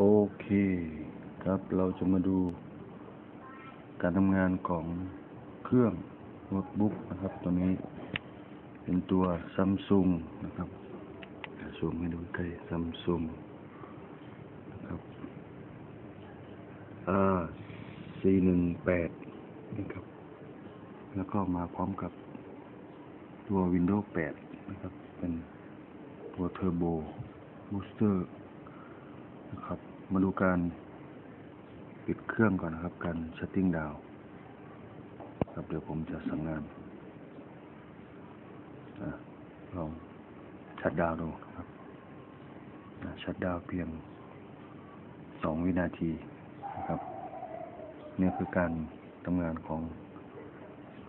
โอเคครับเราจะมาดู การทำงานของเครื่องโน้ตบุ๊กนะครับ ตัวนี้ เป็นตัวซัมซุงนะครับซูมให้ดูใกล้ซัมซุงนะครับอ่า418นี่ครับ แล้วก็มาพร้อมกับตัว Windows 8 นะครับ เป็นตัวเทอร์โบบูสเตอร์ นะครับ มาดูการปิดเครื่องก่อนนะครับ การชัตติ้งดาวครับเดี๋ยวผมจะสั่งงานอลองชัดดาวดูนะครับชัดดาวเพียงสองวินาทีนะครับนี่คือการทำงานของ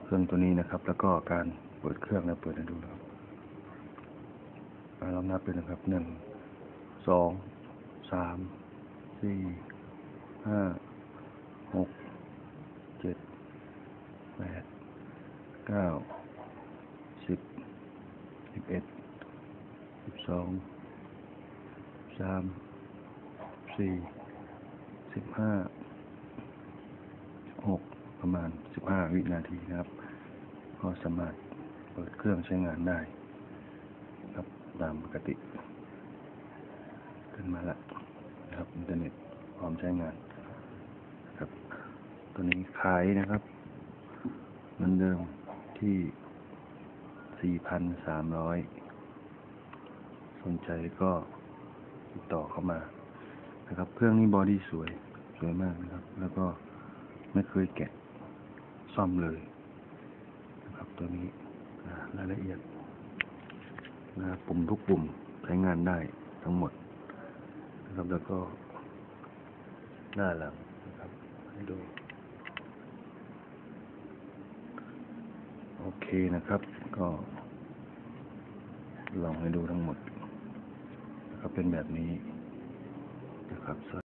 เครื่องตัวนี้นะครับ แล้วก็การเปิดเครื่องแล้วเปิดให้ดูครับอะเรานับเลยนะครับหนึ่งสอง สาม สี่ ห้า หก เจ็ด แปด เก้า สิบ สิบเอ็ด สิบสอง สาม สี่ สิบห้า หก ประมาณสิบห้าวินาทีนะครับ ก็สามารถเปิดเครื่องใช้งานได้ ครับตามปกติ ขึ้นมาแล้วนะครับอินเทอร์เน็ตพร้อมใช้งานครับ ตัวนี้ขายนะครับเหมือนเดิมที่ 4,300 สนใจก็ติดต่อเข้ามานะครับ เครื่องนี้บอดี้สวย สวยมากนะครับ แล้วก็ไม่เคยแกะซ่อมเลยนะครับตัวนี้รายละเอียดนะครับปุ่มทุกปุ่มใช้งานได้ทั้งหมด นะครับ แล้วก็หน้าหลังนะครับ ให้ดู โอเคนะครับ ก็ ลองให้ดูทั้งหมดนะครับเป็นแบบนี้นะครับ